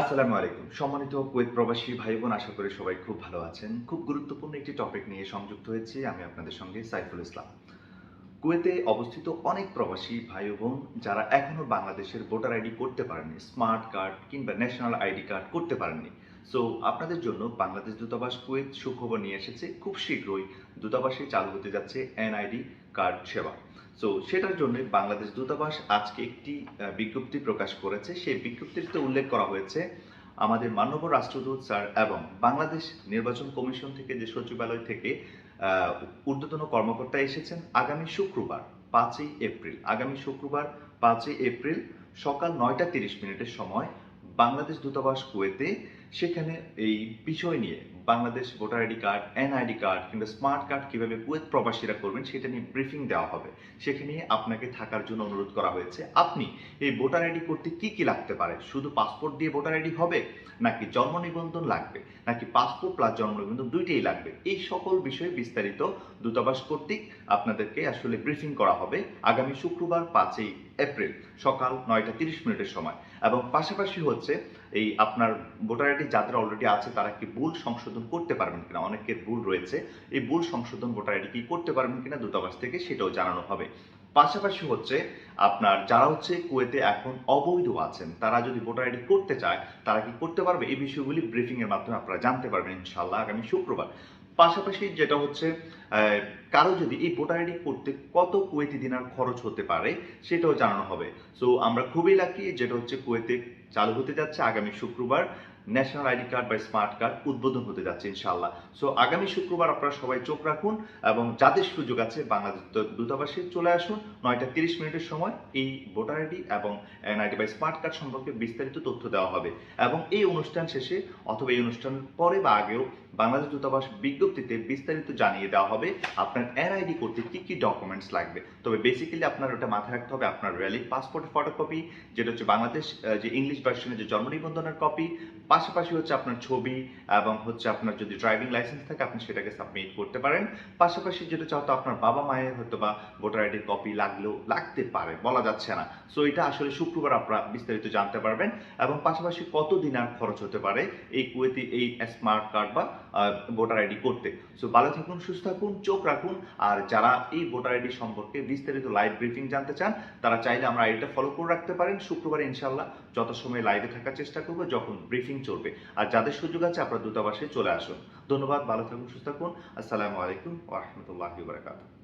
আসসালামু আলাইকুম। সম্মানিত কুয়েত প্রবাসী ভাই বোন আশা করি সবাই খুব ভালো আছেন। খুব গুরুত্বপূর্ণ একটি টপিক নিয়ে সংযুক্ত হয়েছি আমি আপনাদের সঙ্গে সাইফুল ইসলাম। কুয়েতে অবস্থিত অনেক প্রবাসী ভাই বোন যারা এখনও বাংলাদেশের ভোটার আইডি করতে পারেননি, স্মার্ট কার্ড কিংবা ন্যাশনাল আইডি কার্ড করতে পারেননি। সো আপনাদের জন্য বাংলাদেশ দূতাবাস কুয়েত সুখবর নিয়ে এসেছে। খুব শীঘ্রই দূতাবাসে চালু হতে যাচ্ছে এনআইডি কার্ড সেবা। সো সেটার জন্য বাংলাদেশ দূতাবাস আজকে একটি বিজ্ঞপ্তি প্রকাশ করেছে। সেই বিজ্ঞপ্তিতে উল্লেখ করা হয়েছে, আমাদের মাননীয় রাষ্ট্রদূত স্যার এবং বাংলাদেশ নির্বাচন কমিশন থেকে যে সচিবালয় থেকে ঊর্ধ্বতন কর্মকর্তা এসেছেন আগামী শুক্রবার, পাঁচই এপ্রিল। আগামী শুক্রবার, পাঁচই এপ্রিল সকাল নয়টা তিরিশ মিনিটের সময় বাংলাদেশ দূতাবাস কুয়েতে সেখানে এই বিষয় নিয়ে Bangladesh voter ID card, NID card কিংবা স্মার্ট কার্ড কীভাবে কুয়েত প্রবাসীরা করবেন সেটা নিয়ে ব্রিফিং দেওয়া হবে। সেখানে আপনাকে থাকার জন্য অনুরোধ করা হয়েছে। আপনি এই ভোটার আইডি করতে কি কি লাগতে পারে? শুধু পাসপোর্ট দিয়ে ভোটার আইডি হবে নাকি জন্ম নিবন্ধন লাগবে? নাকি পাসপোর্ট প্লাস জন্ম নিবন্ধন দুইটাই লাগবে? এই সকল বিষয়ে বিস্তারিত দূতাবাস কর্তৃক আপনাদেরকে আসলে ব্রিফিং করা হবে আগামী শুক্রবার পাঁচই এপ্রিল সকাল নয়টা তিরিশ মিনিটের সময়। এবং পাশাপাশি হচ্ছে এই আপনার ভোটার আইডি যাদের অলরেডি আছে, তারা কি ভুল সংশোধন করতে পারবেন কিনা? অনেকের ভুল রয়েছে। এই ভুল সংশোধন ভোটার আইডি কি করতে পারবেন কিনা দূতাবাস থেকে সেটাও জানানো হবে। পাশাপাশি হচ্ছে আপনার যারা হচ্ছে কুয়েতে এখন অবৈধ আছেন, তারা যদি ভোটার আইডি করতে চায়, তারা কি করতে পারবে? এই বিষয়গুলি ব্রিফিং এর মাধ্যমে আপনারা জানতে পারবেন ইনশাল্লাহ আগামী শুক্রবার। পাশাপাশি যেটা হচ্ছে কারও যদি এই ভোটার আইডি করতে কত কুয়েতি দিনার খরচ হতে পারে, সেটাও জানানো হবে। সো আমরা খুবই লাকি যেটা হচ্ছে কুয়েতে চালু হতে যাচ্ছে আগামী শুক্রবার। ন্যাশনাল আইডি কার্ড বা স্মার্ট কার্ড উদ্বোধন হতে যাচ্ছে ইনশাল্লাহ সো আগামী শুক্রবার আপনারা সবাই চোখ রাখুন এবং যাদের সুযোগ আছে বাংলাদেশ দূতাবাসে চলে আসুন। নয়টা তিরিশ মিনিটের সময় এই ভোটার আইডি এবং এনআইডি বা স্মার্ট কার্ড সম্পর্কে বিস্তারিত তথ্য দেওয়া হবে। এবং এই অনুষ্ঠান শেষে অথবা এই অনুষ্ঠান পরে বা আগেও বাংলাদেশ দূতাবাস বিজ্ঞপ্তিতে বিস্তারিত জানিয়ে দেওয়া হবে আপনার এনআইডি করতে কি কি ডকুমেন্টস লাগবে। তবে বেসিক্যালি আপনার ওটা মাথায় রাখতে হবে আপনার ভ্যালিড পাসপোর্টের ফটোকপি যেটা হচ্ছে বাংলাদেশ যে ইংলিশ ভার্সনের যে জন্ম নিবন্ধনের কপি পাশাপাশি হচ্ছে আপনার ছবি এবং হচ্ছে আপনার যদি ড্রাইভিং লাইসেন্স থাকে, আপনি সেটাকে সাবমিট করতে পারেন। পাশাপাশি যেটা চাও তো আপনার বাবা মায়ের হয়তো বা ভোটার আইডির কপি লাগলেও লাগতে পারে, বলা যাচ্ছে না। সো এটা আসলে শুক্রবার আপনারা বিস্তারিত জানতে পারবেন এবং পাশাপাশি কত দিন আর খরচ হতে পারে এই কুয়েতি এই স্মার্ট কার্ড বা ভোটার আইডি করতে। সো ভালো থাকুন, সুস্থ থাকুন, চোখ রাখুন। আর যারা এই ভোটার আইডি সম্পর্কে বিস্তারিত লাইভ ব্রিফিং জানতে চান, তারা চাইলে আমরা আইডিটা ফলো করে রাখতে পারেন। শুক্রবার ইনশাল্লাহ যত সময় লাইভে থাকার চেষ্টা করব। যখন ব্রিফিং চলবে। আর যাদের সুযোগ আছে, আপনার দূতাবাসে চলে আসুন। ধন্যবাদ, ভালো থাকুন, সুস্থ থাকুন। আসসালামু আলাইকুম ওরহমতুল্লাহ বারাকাতুহু।